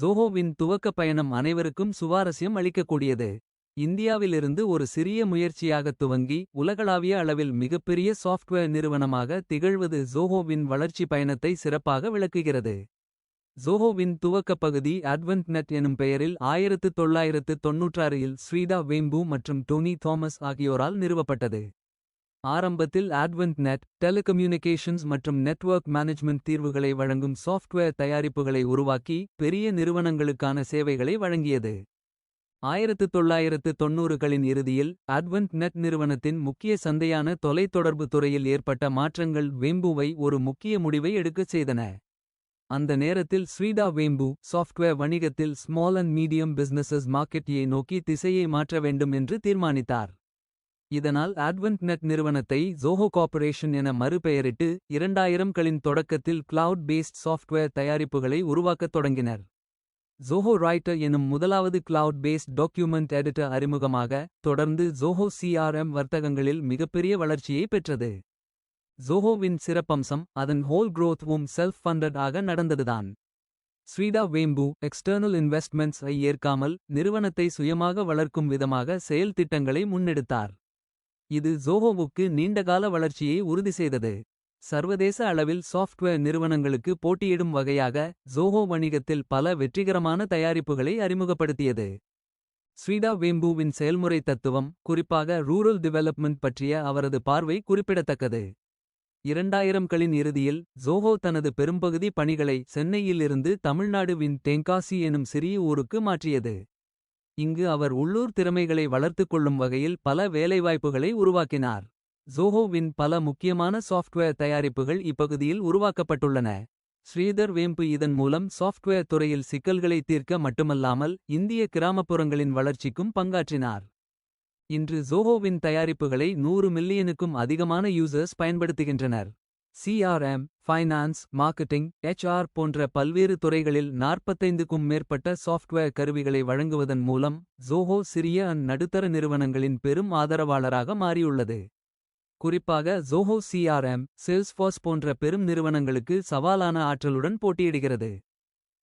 ஜோஹோவின் துவக்க பயணம் அனைவருக்கும் சுவாரஸ்யம் அளிக்கக்கூடியது. இந்தியாவிலிருந்து ஒரு சிறிய முயற்சியாகத் துவங்கி. உலகளாவிய அளவில் மிகப்பெரிய சாஃப்ட்வேர் நிறுவனமாக திகழ்வது ஜோஹோவின் வளர்ச்சி பயணத்தை சிறப்பாக விளக்குகிறது. ஜோஹோவின் துவக்கப் பகுதி அட்வென்ட் நெட் எனும் பெயரில் ஆயிரத்து தொள்ளாயிரத்து தொன்னூற்றாறில் ஸ்ரீதா வேம்பு மற்றும் டோனி தாமஸ் ஆகியோரால் நிறுவப்பட்டது. ஆரம்பத்தில் அட்வென்ட் நெட் டெலிகம்யூனிகேஷன்ஸ் மற்றும் நெட்வொர்க் மேனேஜ்மெண்ட் தீர்வுகளை வழங்கும் சாஃப்ட்வேர் தயாரிப்புகளை உருவாக்கி. பெரிய நிறுவனங்களுக்கான சேவைகளை வழங்கியது. 1990களின் இறுதியில் அட்வென்ட் நெட் நிறுவனத்தின் முக்கிய சந்தையான தொலைத்தொடர்பு துறையில் ஏற்பட்ட மாற்றங்கள் வேம்புவை ஒரு முக்கிய முடிவை எடுக்கச் செய்தன. அந்த நேரத்தில் ஸ்ரீடா வேம்பு சாஃப்ட்வேர் வணிகத்தில் ஸ்மால் அண்ட் மீடியம் பிசினஸஸ் மார்க்கெட்டியை நோக்கி திசையை மாற்ற வேண்டும் என்று தீர்மானித்தார். இதனால் அட்வென்ட்நெட் நிறுவனத்தை ஜோஹோ கார்ப்பரேஷன் என மறுபெயரிட்டு. 2000களின் தொடக்கத்தில் கிளவுட் பேஸ்ட் சாஃப்ட்வேர் தயாரிப்புகளை உருவாக்கத் தொடங்கினர். ஜோஹோ ராய்ட்டர் எனும் முதலாவது கிளவுட் பேஸ்ட் டாக்குமெண்ட் எடிட்டர் அறிமுகமாக. தொடர்ந்து ஜோஹோ சிஆர்எம் வர்த்தகங்களில் மிகப்பெரிய வளர்ச்சியை பெற்றது. ஜோஹோவின் சிறப்பம்சம் அதன் ஹோல் வும் செல்ஃப் ஃபண்டட் ஆக நடந்ததுதான். ஸ்ரீடா வேம்பு எக்ஸ்டர்னல் இன்வெஸ்ட்மெண்ட்ஸ் ஐ ஏற்காமல். நிறுவனத்தை சுயமாக வளர்க்கும் விதமாக செயல் திட்டங்களை முன்னெடுத்தார். இது ஜோஹோவுக்கு நீண்டகால வளர்ச்சியை உறுதி செய்தது. சர்வதேச அளவில் சாஃப்ட்வேர் நிறுவனங்களுக்கு போட்டியிடும் வகையாக. ஜோஹோ வணிகத்தில் பல வெற்றிகரமான தயாரிப்புகளை அறிமுகப்படுத்தியது. ஸ்வீடா வேம்பூவின் செயல்முறை தத்துவம் குறிப்பாக ரூரல் டெவலப்மெண்ட் பற்றிய அவரது பார்வை குறிப்பிடத்தக்கது. 2000களின் இறுதியில் ஜோஹோ தனது பெரும்பகுதி பணிகளை சென்னையிலிருந்து தமிழ்நாடுவின் தென்காசி எனும் சிறிய ஊருக்கு மாற்றியது. இங்கு அவர் உள்ளூர் திறமைகளை வளர்த்துக் கொள்ளும் வகையில் பல வேலைவாய்ப்புகளை உருவாக்கினார். ஜோஹோவின் பல முக்கியமான சாஃப்ட்வேர் தயாரிப்புகள் இப்பகுதியில் உருவாக்கப்பட்டுள்ளன. ஸ்ரீதர் வேம்பு இதன் மூலம் சாஃப்ட்வேர் துறையில் சிக்கல்களை தீர்க்க மட்டுமல்லாமல். இந்திய கிராமப்புறங்களின் வளர்ச்சிக்கும் பங்காற்றினார். இன்று ஜோஹோவின் தயாரிப்புகளை நூறு மில்லியனுக்கும் அதிகமான யூசர்ஸ் பயன்படுத்துகின்றனர். சிஆர்எம் ஃபைனான்ஸ் மார்க்கெட்டிங் எச்ஆர் போன்ற பல்வேறு துறைகளில் 45க்கும் மேற்பட்ட சாஃப்ட்வேர் கருவிகளை வழங்குவதன் மூலம். ஜோஹோ சிறிய அண்ட் நடுத்தர நிறுவனங்களின் பெரும் ஆதரவாளராக மாறியுள்ளது. குறிப்பாக ஜோஹோ சிஆர்எம் சேல்ஸ்ஃபோர்ஸ் போன்ற பெரும் நிறுவனங்களுக்கு சவாலான ஆற்றலுடன் போட்டியிடுகிறது.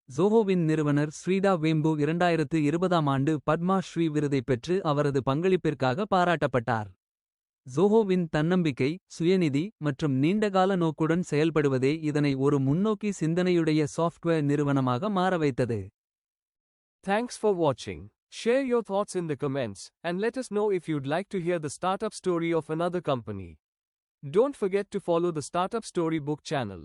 ஜோஹோவின் நிறுவனர் ஸ்ரீடா வேம்பு 2020ஆம் ஆண்டு பத்மா ஸ்ரீ விருதைப் பெற்று அவரது பங்களிப்பிற்காக பாராட்டப்பட்டார். ஜோஹோவின் தன்னம்பிக்கை சுயநிதி மற்றும் நீண்டகால நோக்குடன் செயல்படுவதே இதனை ஒரு முன்னோக்கி சிந்தனையுடைய சாஃப்ட்வேர் நிறுவனமாக மாற வைத்தது. Thanks for watching. Share your thoughts in the comments and let us know if you'd like to hear the startup story of another company. Don't forget to follow the Startup Story Book channel.